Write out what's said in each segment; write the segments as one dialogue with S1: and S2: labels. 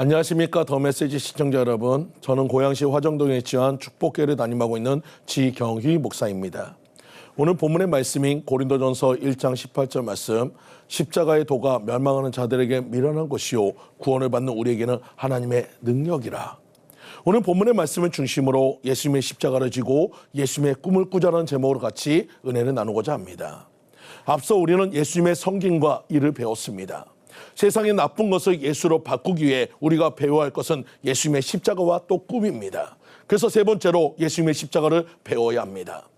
S1: 안녕하십니까 더 메시지 시청자 여러분. 저는 고양시 화정동에 위치한 축복교회를 담임하고 있는 지경휘 목사입니다. 오늘 본문의 말씀인 고린도전서 1장 18절 말씀 십자가의 도가 멸망하는 자들에게 미련한 것이요 구원을 받는 우리에게는 하나님의 능력이라. 오늘 본문의 말씀을 중심으로 예수님의 십자가를 지고 예수님의 꿈을 꾸자는 제목으로 같이 은혜를 나누고자 합니다. 앞서 우리는 예수님의 성김과 일을 배웠습니다 세상의 나쁜 것을 예수로 바꾸기 위해 우리가 배워야 할 것은 예수님의 십자가와 또 꿈입니다. 그래서 세 번째로 예수님의 십자가를 배워야 합니다.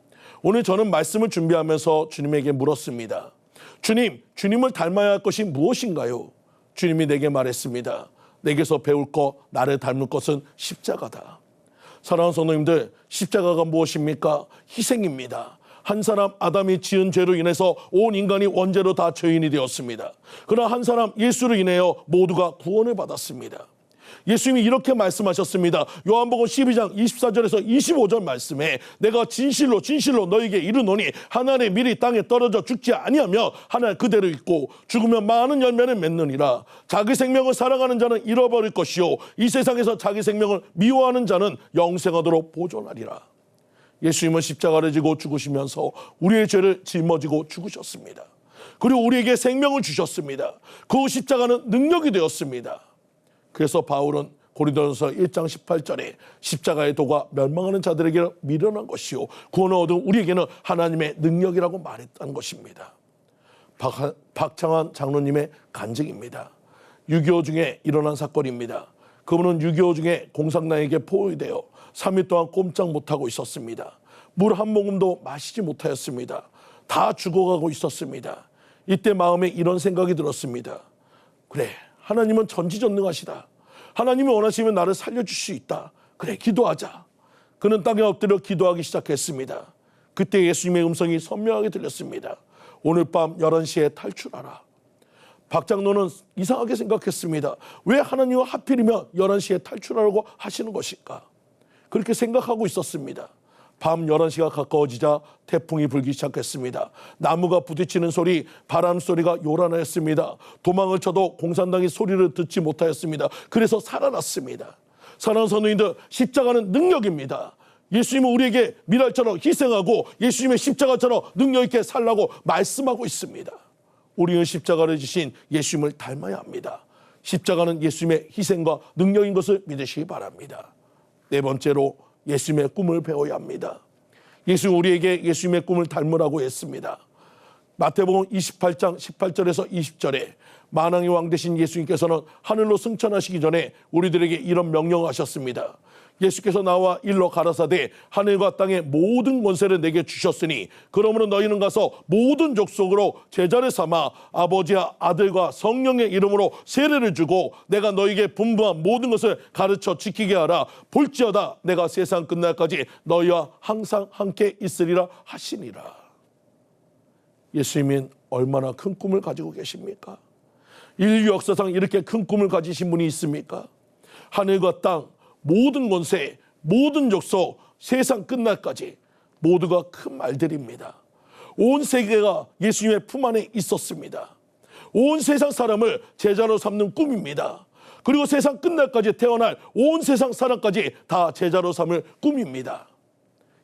S1: 오늘 저는 말씀을 준비하면서 주님에게 물었습니다. 주님, 주님을 닮아야 할 것이 무엇인가요? 주님이 내게 말했습니다. 내게서 배울 것, 나를 닮을 것은 십자가다. 사랑하는 성도님들, 십자가가 무엇입니까? 희생입니다. 한 사람 아담이 지은 죄로 인해서 온 인간이 원죄로 다 죄인이 되었습니다. 그러나 한 사람 예수로 인하여 모두가 구원을 받았습니다. 예수님이 이렇게 말씀하셨습니다. 요한복음 12장 24절에서 25절 말씀에 내가 진실로 진실로 너에게 이르노니 하나님의 밀이 땅에 떨어져 죽지 아니하며 하나 그대로 있고 죽으면 많은 열매를 맺느니라. 자기 생명을 사랑하는 자는 잃어버릴 것이요 이 세상에서 자기 생명을 미워하는 자는 영생하도록 보존하리라. 예수님은 십자가를 지고 죽으시면서 우리의 죄를 짊어지고 죽으셨습니다. 그리고 우리에게 생명을 주셨습니다. 그 십자가는 능력이 되었습니다. 그래서 바울은 고린도전서 1장 18절에 십자가의 도가 멸망하는 자들에게 미련한 것이요 구원을 얻은 우리에게는 하나님의 능력이라고 말했다는 것입니다. 박, 박창환 장로님의 간증입니다. 6.25 중에 일어난 사건입니다. 그분은 6.25 중에 공산당에게 포위되어 3일 동안 꼼짝 못하고 있었습니다. 물 한 모금도 마시지 못하였습니다. 다 죽어가고 있었습니다. 이때 마음에 이런 생각이 들었습니다. 그래, 하나님은 전지전능하시다. 하나님이 원하시면 나를 살려줄 수 있다. 그래, 기도하자. 그는 땅에 엎드려 기도하기 시작했습니다. 그때 예수님의 음성이 선명하게 들렸습니다. 오늘 밤 11시에 탈출하라. 박 장로는 이상하게 생각했습니다. 왜 하나님은 하필이면 11시에 탈출하라고 하시는 것일까? 그렇게 생각하고 있었습니다. 밤 11시가 가까워지자 태풍이 불기 시작했습니다. 나무가 부딪히는 소리, 바람 소리가 요란하였습니다. 도망을 쳐도 공산당이 소리를 듣지 못하였습니다. 그래서 살아났습니다. 사랑하는 선우인들, 십자가는 능력입니다. 예수님은 우리에게 미랄처럼 희생하고 예수님의 십자가처럼 능력 있게 살라고 말씀하고 있습니다. 우리는 십자가를 지신 예수님을 닮아야 합니다. 십자가는 예수님의 희생과 능력인 것을 믿으시기 바랍니다. 네 번째로 예수님의 꿈을 배워야 합니다. 예수 우리에게 예수님의 꿈을 닮으라고 했습니다. 마태복음 28장 18절에서 20절에 만왕의 왕 되신 예수님께서는 하늘로 승천하시기 전에 우리들에게 이런 명령을 하셨습니다. 예수께서 나와 일러 가라사대 하늘과 땅의 모든 권세를 내게 주셨으니 그러므로 너희는 가서 모든 족속으로 제자를 삼아 아버지와 아들과 성령의 이름으로 세례를 주고 내가 너희에게 분부한 모든 것을 가르쳐 지키게 하라 볼지어다 내가 세상 끝날까지 너희와 항상 함께 있으리라 하시니라 예수님은 얼마나 큰 꿈을 가지고 계십니까? 인류 역사상 이렇게 큰 꿈을 가지신 분이 있습니까? 하늘과 땅 모든 권세, 모든 족속, 세상 끝날까지 모두가 큰 말들입니다. 온 세계가 예수님의 품 안에 있었습니다. 온 세상 사람을 제자로 삼는 꿈입니다. 그리고 세상 끝날까지 태어날 온 세상 사람까지 다 제자로 삼을 꿈입니다.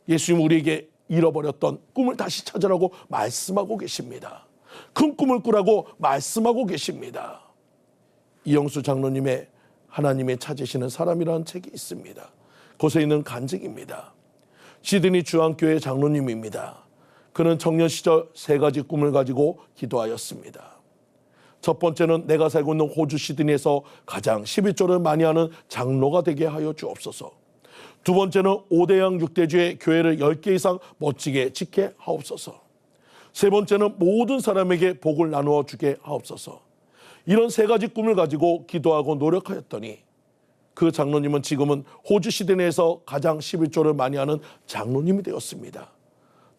S1: 예수님 우리에게 잃어버렸던 꿈을 다시 찾으라고 말씀하고 계십니다. 큰 꿈을 꾸라고 말씀하고 계십니다. 이영수 장로님의 하나님의 찾으시는 사람이라는 책이 있습니다. 곳에 있는 간증입니다. 시드니 주한교회 장로님입니다. 그는 청년 시절 세 가지 꿈을 가지고 기도하였습니다. 첫 번째는 내가 살고 있는 호주 시드니에서 가장 11조를 많이 하는 장로가 되게 하여 주옵소서. 두 번째는 5대양 6대주의 교회를 10개 이상 멋지게 짓게 하옵소서. 세 번째는 모든 사람에게 복을 나누어 주게 하옵소서. 이런 세 가지 꿈을 가지고 기도하고 노력하였더니 그 장로님은 지금은 호주 시드니에서 가장 11조를 많이 하는 장로님이 되었습니다.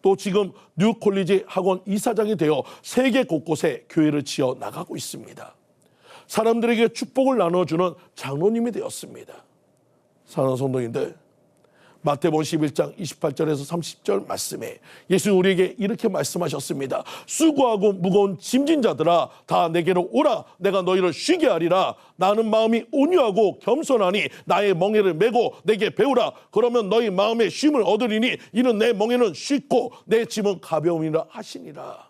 S1: 또 지금 뉴콜리지 학원 이사장이 되어 세계 곳곳에 교회를 지어 나가고 있습니다. 사람들에게 축복을 나눠주는 장로님이 되었습니다. 사랑하는 성도님들, 마태복음 11장 28절에서 30절 말씀에 예수 우리에게 이렇게 말씀하셨습니다. 수고하고 무거운 짐진 자들아 다 내게로 오라 내가 너희를 쉬게 하리라 나는 마음이 온유하고 겸손하니 나의 멍에를 메고 내게 배우라 그러면 너희 마음에 쉼을 얻으리니 이는 내 멍에는 쉽고 내 짐은 가벼움이라 하시니라.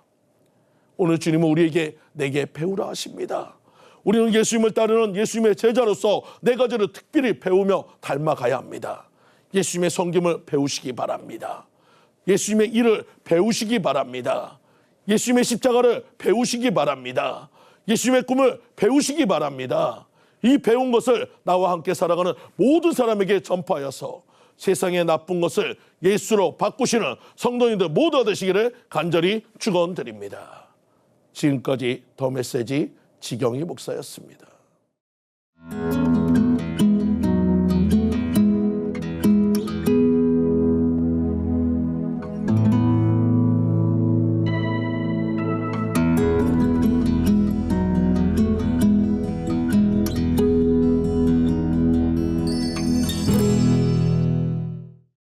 S1: 오늘 주님은 우리에게 내게 배우라 하십니다. 우리는 예수님을 따르는 예수님의 제자로서 네 가지를 특별히 배우며 닮아가야 합니다. 예수님의 성김을 배우시기 바랍니다. 예수님의 일을 배우시기 바랍니다. 예수님의 십자가를 배우시기 바랍니다. 예수님의 꿈을 배우시기 바랍니다. 이 배운 것을 나와 함께 살아가는 모든 사람에게 전파하여서 세상의 나쁜 것을 예수로 바꾸시는 성도님들 모두가 되시기를 간절히 축원드립니다. 지금까지 더 메시지 지경희 목사였습니다.